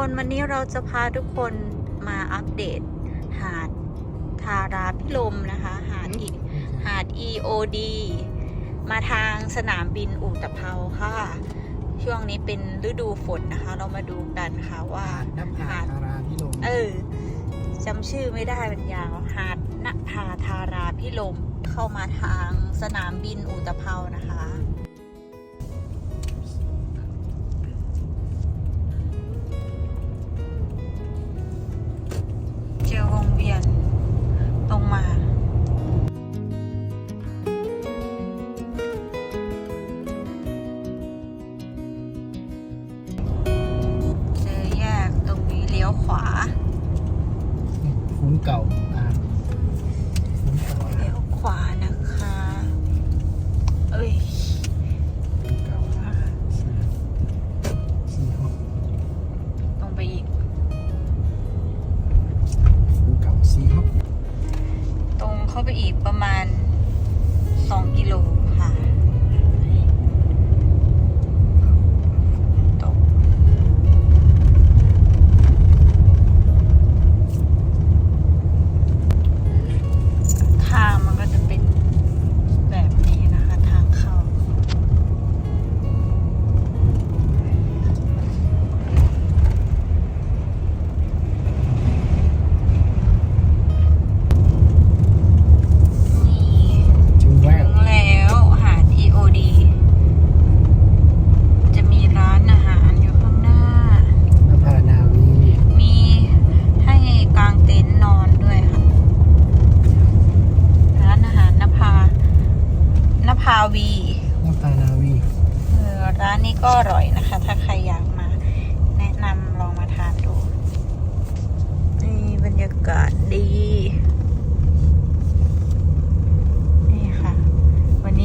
คนวันนี้เราจะพาทุกคนมาอัปเดต หาดทาราพิลมนะคะ หาดอีหาด EOD มาทางสนามบินอุตภเปาค่ะ ช่วงนี้เป็นฤดูฝนนะคะ เรามาดูกันค่ะว่าน้ำผาทาราพิลมเออจำชื่อไม่ได้มันยาวหาดนภาทาราพิลมเข้ามาทางสนามบินอุตภเปานะคะ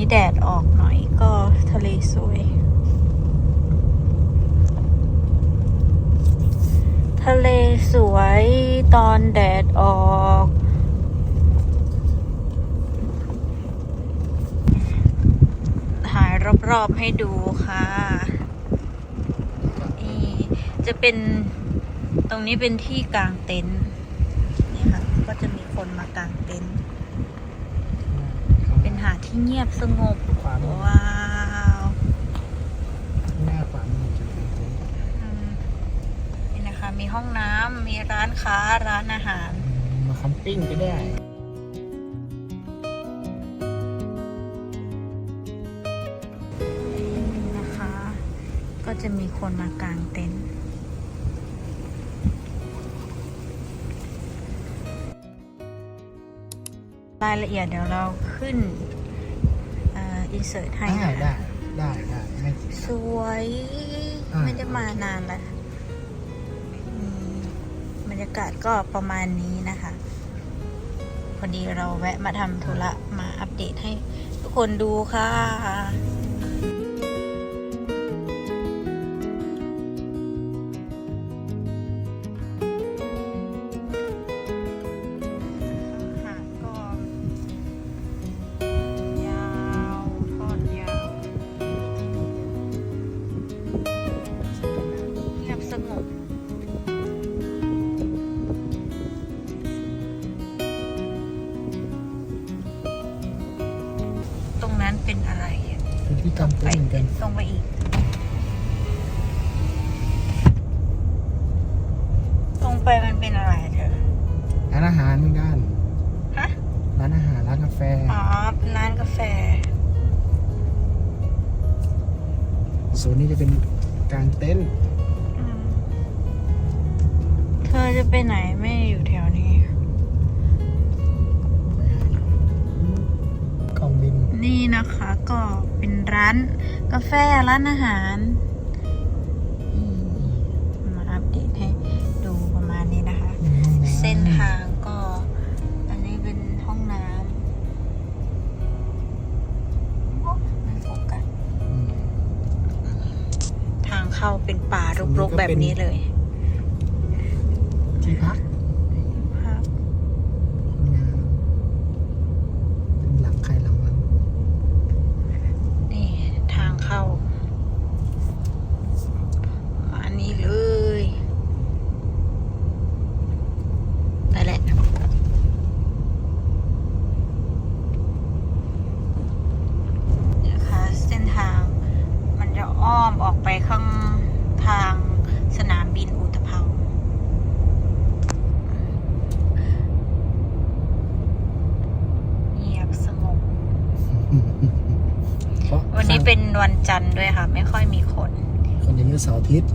แดดออกหน่อยก็ทะเลสวย ทะเลสวยตอนแดดออกถ่ายรอบๆให้ดูค่ะนี่จะเป็นตรงนี้เป็นที่กลางเต็นท์นี่ค่ะ ก็จะมีคนมากางเต็นท์าดที่เงียบสงบ ขวามือ ว้าวหน้าขวามือจะเป็นเต็นท์อืมนี่นะคะ มีห้องน้ำมีร้านค้าร้านอาหารมาแคัมปิ้งก็ได้ นี่นะคะ ก็จะมีคนมากางเต็นท์รายละเอียดเดี๋ยวเราขึ้น อินเสิร์ตให้ได้นะคะได้ได้ได้ไม่สวย อ่า ไม่ได้มานานแล้วอืมบรรยากาศก็ประมาณนี้นะคะ พอดีเราแวะมาทำธุระมาอัปเดตให้ทุกคนดูค่ะ เป็นอะไรอะเธอ ร้านอาหารเหมือนกัน ฮะ ร้านอาหาร ร้านกาแฟ อ๋อเป็นร้านกาแฟ โซนนี้จะเป็นกลางเต็นท์อืมเธอจะไปไหนไม่อยู่แถวนี้กองบิน นี่นะคะก็เป็นร้านกาแฟร้านอาหาร เข้าเป็นป่ารอันนี้กก็ๆแบบเป็นนี้เลย ที่พัก ครับ งานเป็นหลังใครหลังมัน นี่ทางเข้า อันนี้เลย อ เพราะ วันนี้เป็นวันจันทร์ด้วยค่ะ ไม่ค่อยมีคน คนจะเยอะเสาร์อาทิตย์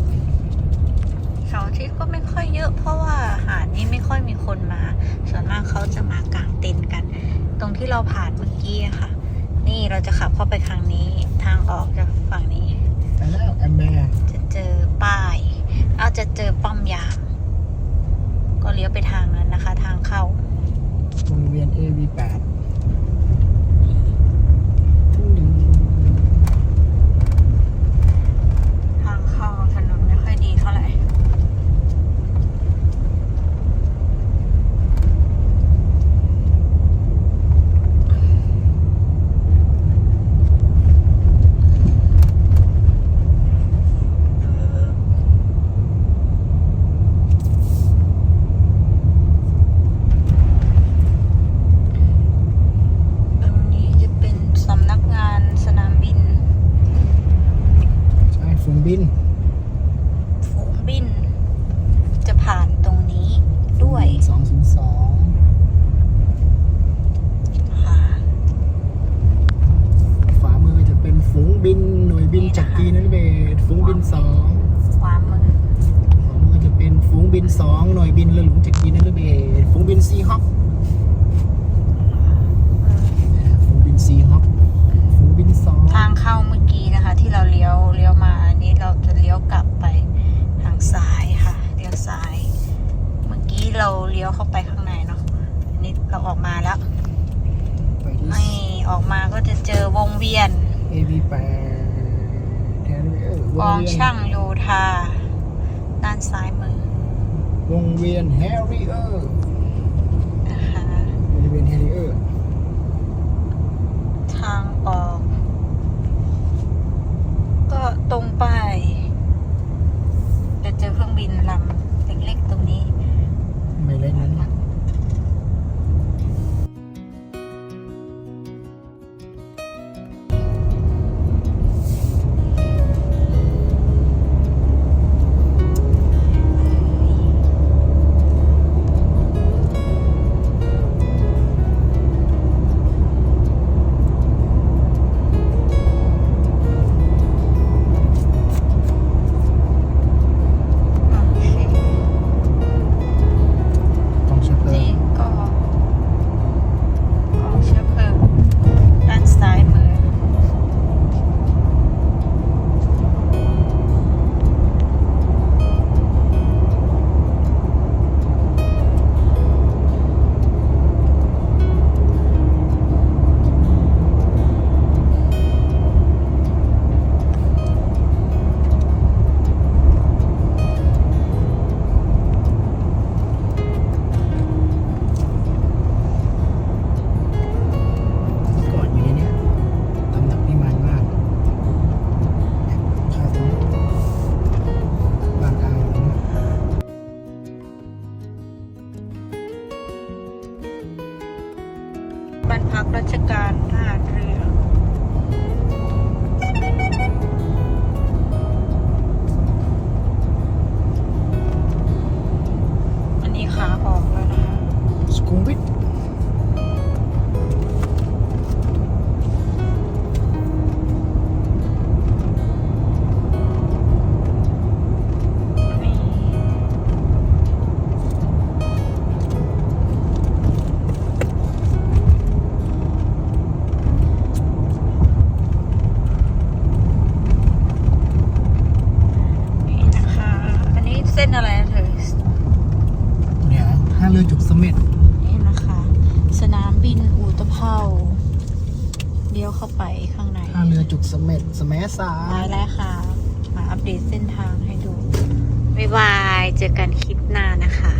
เสาร์อาทิตย์ก็ไม่ค่อยเยอะ เพราะว่าหาดนี้ไม่ค่อยมีคนมา ส่วนมากเขาจะมากางเต็นท์กัน ตรงที่เราผ่านเมื่อกี้อะค่ะ นี่เราจะขับเข้าไปทางนี้ทางออกจากฝั่งนี้ไปแล้วแอมแบร์จะเจอป้ายเอาจะเจอป้อมยาม ก็เลี้ยวไปทางนั้นนะคะ ทางเข้าวงเวียน AV8 ทางเข้าถนนไม่ค่อยดีเท่าไหร่ ตรงนี้จะเป็นสำนักงานสนามบิน ใช่ฝูงบิน ฝูงบิน จะผ่านตรงนี้ด้วย 202 ค่ะ ขวามือจะเป็นฝูงบินหน่วยบินจักรีนฤเบศฝูงบินสอง ความมือ ขวามือจะเป็นฝูงบินสองหน่ว ยบินเรือหลวงจักรีนฤเบศฝูงบินซีฮอคฝูงบินซีฮอคฝูงบินสองทางเข้าเมื่อกี้นะคะ ที่เราเลี้ยวเลี้ยวมาอันนี้เราจะเลี้ยวกลับไปทางซ้ายค่ะเลี้ยวซ้าย เมื่อกี้เราเลี้ยวเข้าไปข้างในเนาะอันนี้เราออกมาแล้วไปที่ไม่ออกมาก็จะเจอวงเวียน AV8 แทนเออกองช่างโยธาด้านซ้ายมือ วงเวียนแฮร์ริเออร์นะคะวงเวียนแฮร์ริเออร์ ทางออกก็ เลี้ยวเข้าไปข้างในท่าเรือจุกเสม็ดสแมัสาได้แล้วค่ะ มาอัปเดตเส้นทางให้ดู บ๊ายบาย เจอกันคลิปหน้านะคะ